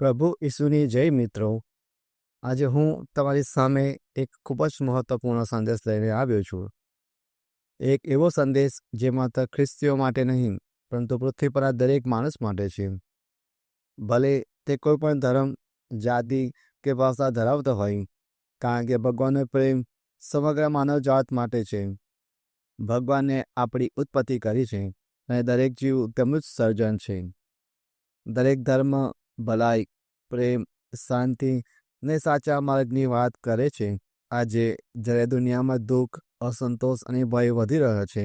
પ્રભુ ઈસુની જય મિત્રો. આજે હું તમારી સામે એક ખૂબ જ મહત્વપૂર્ણ સંદેશ લઈને આવ્યો છું. એક એવો સંદેશ જે માત્ર ખ્રિસ્તીઓ માટે નહીં, પરંતુ પૃથ્વી પર આ દરેક માણસ માટે છે. ભલે તે કોઈ પણ ધર્મ, જાતિ કે ભાષા ધરાવતો હોય, કારણ કે ભગવાનનો પ્રેમ સમગ્ર માનવજાત માટે છે. ભગવાને આપણી ઉત્પત્તિ કરી છે અને દરેક જીવ તેમનું જ સર્જન છે. દરેક ધર્મ ભલાઈ, પ્રેમ, શાંતિ ને સાચા માર્ગની વાત કરે છે. આજે જ્યારે દુનિયામાં દુઃખ, અસંતોષ અને ભય વધી રહ્યો છે,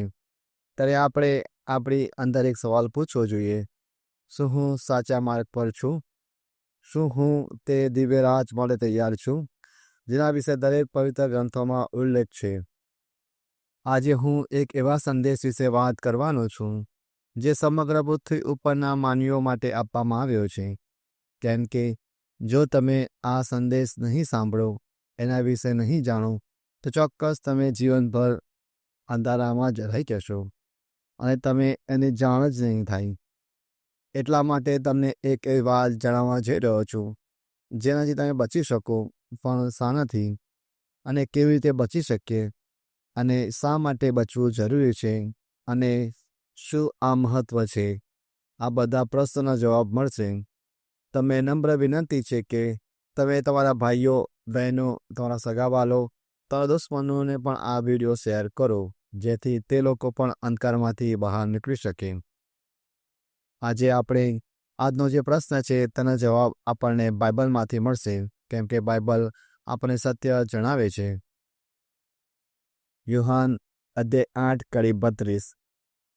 ત્યારે આપણે આપણી અંદર એક સવાલ પૂછવો જોઈએ. શું હું સાચા માર્ગ પર છું? શું હું તે દિવ્ય રાજ માટે તૈયાર છું? જેના વિશે દરેક પવિત્ર ગ્રંથોમાં ઉલ્લેખ છે. આજે હું એક એવા સંદેશ વિશે વાત કરવાનો છું, જે સમગ્ર પૃથ્વી ઉપરના માનવીઓ માટે આપવામાં આવ્યો છે. કેમ કે જો તમે આ સંદેશ નહીં સાંભળો, એના વિશે નહીં જાણો, તો ચોક્કસ તમે જીવનભર અંધારામાં જ રહી જશો અને તમે એની જાણ જ નહીં થાય. એટલા માટે તમને એક એ વાત જણાવવા જઈ રહ્યો છું, જેનાથી તમે બચી શકો, પણ શાનાથી અને કેવી રીતે બચી શકીએ અને શા માટે બચવું જરૂરી છે અને શું આ મહત્વ છે? આ બધા પ્રશ્નોના જવાબ મળશે. તમે નમ્ર વિનંતી છે કે તમે તમારા ભાઈઓ, બહેનો, તમારા સગાવાલો તમારા દુશ્મનોને પણ આ વીડિયો શેર કરો, જેથી તે લોકો પણ અંધકારમાંથી બહાર નીકળી શકે. આજે આપણે, આજનો જે પ્રશ્ન છે તેનો જવાબ આપણને બાઇબલમાંથી મળશે, કેમ કે બાઇબલ આપણને સત્ય જણાવે છે. યુહાન અધ્યાય આઠ કડી બત્રીસ.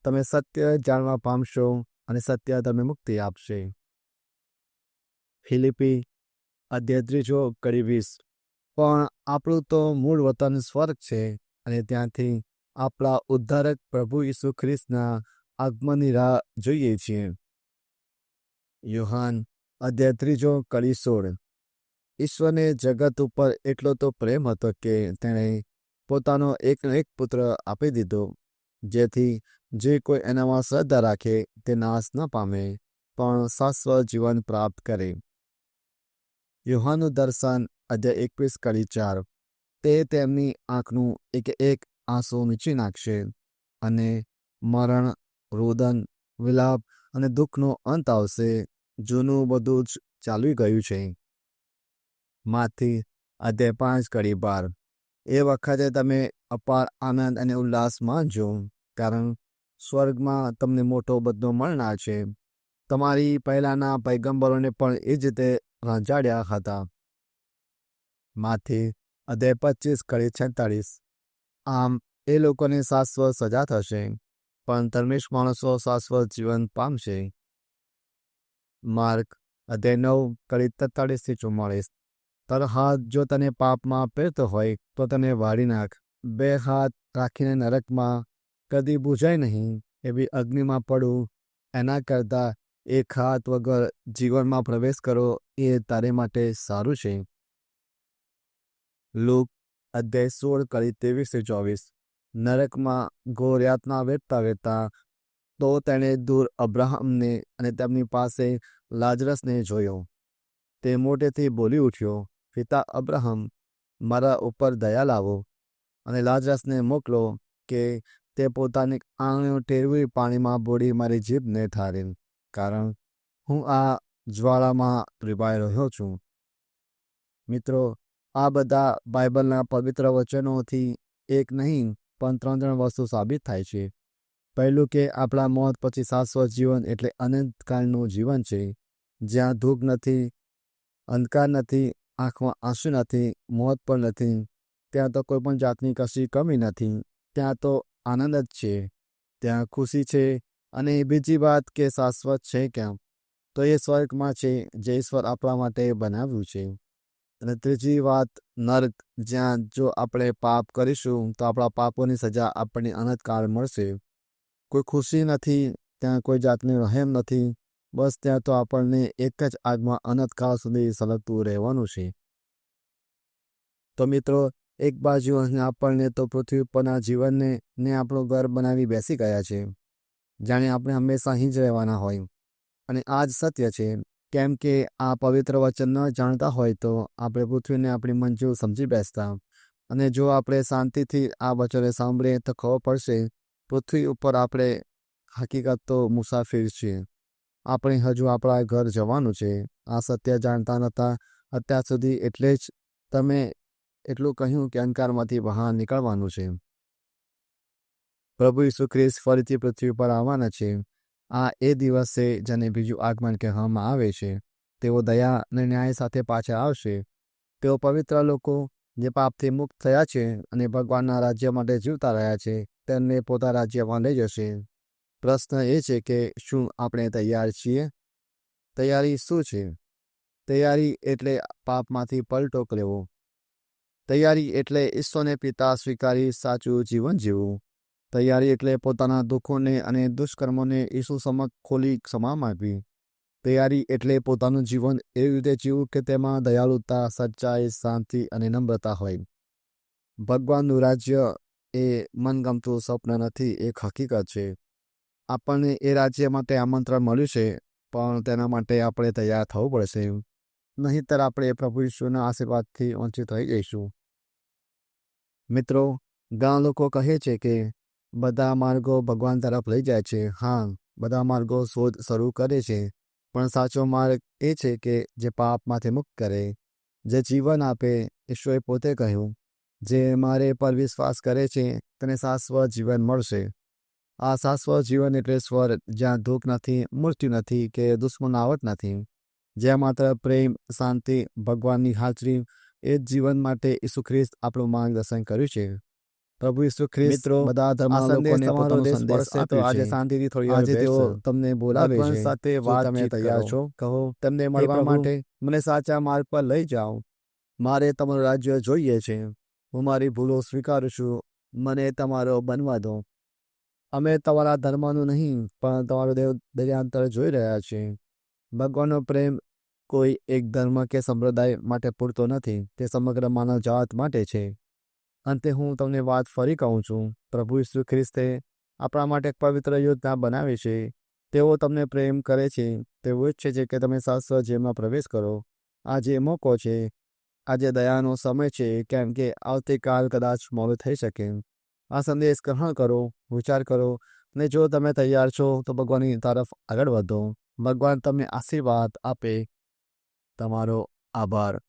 તમે સત્ય જાણવા પામશો અને સત્ય તમે મુક્તિ આપશે. ફિલિપી અધ્યાય ત્રીજો કડી પણ આપણું તો મૂળ વતન સ્વર્ગ છે અને ત્યાંથી આપણા ઉદ્ધારક પ્રભુ ઈસુ ખ્રિસ્તના આગમનની રાહ જોઈએ છીએ. યુહાન અધ્યાય ત્રીજો કડી સોળ. ઈશ્વરને જગત ઉપર એટલો તો પ્રેમ હતો કે તેણે પોતાનો એકનો એક પુત્ર આપી દીધો, જેથી જે કોઈ એનામાં શ્રદ્ધા રાખે તે નાશ ન પામે, પણ શાશ્વત જીવન પ્રાપ્ત કરે. યુહાનું દર્શન અધ્યાય એકવીસ કડી ચાર. તે તેમની આંખનું એક એક આંસુ મીચી નાખશે અને મરણ, રોદન, વિલાપ અને દુઃખનો અંત આવશે. જૂનું બધું જ ચાલી ગયું છે. માંથી અધ્યાય પાંચ કડી બાર. એ વખતે તમે અપાર આનંદ અને ઉલ્લાસ માનજો, કારણ સ્વર્ગમાં તમને મોટો બદલો મળનાર છે. તમારી પહેલાંના પૈગંબરોને પણ એ જ રીતે રંજાડ્યા હતા. માથી અધ્યાય પચીસ કડી છેતાળીસ. આમ, એ લોકોને શાશ્વત સજા થશે, પણ ધર્મેશ માણસો શાશ્વત જીવન પામશે. માર્ક, અધ્યાય નવ કડી તેતાળીસથી ચુમ્માળીસ. તર હાથ જો તને પાપમાં પહેરતો હોય, તો તને વાળી નાખ. બે હાથ રાખીને નરકમાં કદી બુજાય નહીં, એવી અગ્નિમાં પડવું એના કરતાં એક હાથ વગર જીવનમાં પ્રવેશ કરો એ તારે માટે સારું છે. લુક, અધ્યાય સોળ કરી ત્રેવીસથી ચોવીસ. નરકમાં ઘોર વેઠતા વેરતા તો તેણે દૂર અબ્રાહમને અને તેમની પાસે લાજરસને જોયો. તે મોટેથી બોલી ઉઠ્યો, પિતા અબ્રાહમ, મારા ઉપર દયા લાવો. અને લાજરસને મોકલો કે તે પોતાની આંગળીઓ ટેરવી પાણીમાં બોડી મારી જીભને ઠારે. કારણ હું આ જ્વાળામાં રીબાઈ રહ્યો છું. મિત્રો, આ બધા બાઇબલના પવિત્ર વચનોથી એક નહીં, પણ ત્રણ ત્રણ વસ્તુ સાબિત થાય છે. પહેલું કે આપણા મોત પછી શાશ્વત જીવન એટલે અનંતકાળનું જીવન છે. જ્યાં ધૂપ નથી, અંધકાર નથી, આંખમાં આંસુ નથી, મોત પણ નથી, ત્યાં તો કોઈ પણ જાતની કશી કમી નથી, ત્યાં તો આનંદ જ છે. ત્યાં ખુશી છે અને બીજી વાત કે શાશ્વત છે ક્યાં તો એ સ્વર્ગમાં છે, જે ઈશ્વર આપણા માટે બનાવ્યું છે. અને ત્રીજી વાત, નર્ક. જ્યાં જો આપણે પાપ કરીશું, તો આપણા પાપોની સજા આપણને અનંતકાળ મળશે. કોઈ ખુશી નથી, ત્યાં કોઈ જાતની રહેમ નથી. બસ ત્યાં તો આપણને એક જ આગમાં અનંતકાળ સુધી સલગતું રહેવાનું છે. તો મિત્રો, એક બાજુ આપણને તો પૃથ્વી પરના જીવનને, ને આપણું ઘર બનાવી બેસી ગયા છે. જાણે આપણે હંમેશા અહીં જ રહેવાના હોય. અને આ જ સત્ય છે, કેમ કે આ પવિત્ર વચન ન જાણતા હોય તો આપણે પૃથ્વીને આપણી મંજૂર સમજી બેસતા. અને જો આપણે શાંતિથી આ વચને સાંભળીએ તો ખબર પડશે, પૃથ્વી ઉપર આપણે હકીકત તો મુસાફિર છીએ. આપણે હજુ આપણા ઘર જવાનું છે. આ સત્ય જાણતા નહોતા અત્યાર સુધી એટલે જ તમે એટલું કહ્યું કે અંધકારમાંથી બહાર નીકળવાનું છે. પ્રભુ ઈસુ ખ્રિસ્ત ફરીથી પૃથ્વી પર આવવાના છે. આ એ દિવસ જેને બીજું આગમન કહેવામાં આવે છે, તેઓ દયા અને ન્યાય સાથે પાછા આવશે. તેઓ પવિત્ર લોકો, જે પાપથી મુક્ત થયા છે અને ભગવાનના રાજ્ય માટે જીવતા રહ્યા છે, તેમને પોતા રાજ્યમાં લઈ જશે. પ્રશ્ન એ છે કે શું આપણે તૈયાર છીએ? તૈયારી શું છે? તૈયારી એટલે પાપમાંથી પલટો લેવો તૈયારી એટલે ઈશ્વરને પિતા સ્વીકારી સાચું જીવન જીવવું. તૈયારી એટલે પોતાના દુઃખોને અને દુષ્કર્મોને ઈસુ સમક્ષ ખોલી ક્ષમા માગવી. તૈયારી એટલે પોતાનું જીવન એવી રીતે જીવવું કે તેમાં દયાળુતા, સચ્ચાઈ, શાંતિ અને નમ્રતા હોય. ભગવાનનું રાજ્ય એ મનગમતું સ્વપ્ન નથી, એક હકીકત છે. આપણને એ રાજ્ય માટે આમંત્રણ મળ્યું છે, પણ તેના માટે આપણે તૈયાર થવું પડશે. નહીંતર આપણે પ્રભુ ઈશ્વરના આશીર્વાદથી વંચિત રહી જઈશું. મિત્રો, ઘણા લોકો કહે છે કે બધા માર્ગો ભગવાન તરફ લઈ જાય છે. હા, બધા માર્ગો શોધ શરૂ કરે છે. પણ સાચો માર્ગ એ છે કે જે પાપમાંથી મુક્ત કરે, જે જીવન આપે, ઈશ્વરે પોતે કહ્યું. જે મારે પર વિશ્વાસ કરે છે, તેને શાશ્વત જીવન મળશે. આ શાશ્વત જીવન એટલે સ્વર, જ્યાં દુઃખ નથી, મૃત્યુ નથી, કે દુશ્મનાવટ નથી. જ્યાં માત્ર પ્રેમ, શાંતિ, ભગવાનની હાજરી, એ જ જીવન માટે ઈસુ ખ્રિસ્ત આપણું માર્ગદર્શન કર્યું છે. પ્રભુ ઈસુ ખ્રિસ્ત મિત્રો, બધા ધર્મના લોકોને પોતાનો સંદેશ આજે શાંતિથી થોડી આજે તેઓ તમને બોલાવે છે સાથે વાત તમે તૈયાર છો? કહો તમને મળવા માટે મને સાચા માર્ગ પર લઈ જાઓ. મારે તમારું રાજ્ય જોઈએ છે. હું મારી ભૂલો સ્વીકારું છું. મને તમારો બનવા દો. અમે તમારા ધર્મનું નહીં પણ તમારો દેવ દરિયાંતર જોઈ રહ્યા છીએ ભગવાનનો પ્રેમ કોઈ એક ધર્મ કે સંપ્રદાય માટે પૂરતો નથી. તે સમગ્ર માનવ જાત માટે છે. અંતે હું તમને વાત ફરી કહું છું. પ્રભુ ઈસુ ખ્રિસ્તે આપણા માટે એક પવિત્ર યોજના બનાવી છે. તેઓ તમને પ્રેમ કરે છે. તેઓ ઈચ્છે છે કે તમે શાશ્વત જેમાં પ્રવેશ કરો. આજે મોકો છે. આજે દયાનો સમય છે, કેમ કે આવતીકાલ કદાચ મોડું થઈ શકે. આ સંદેશ ગ્રહણ કરો, વિચાર કરો, ને જો તમે તૈયાર છો, તો ભગવાનની તરફ આગળ વધો. ભગવાન તમને આશીર્વાદ આપે. તમારો આભાર.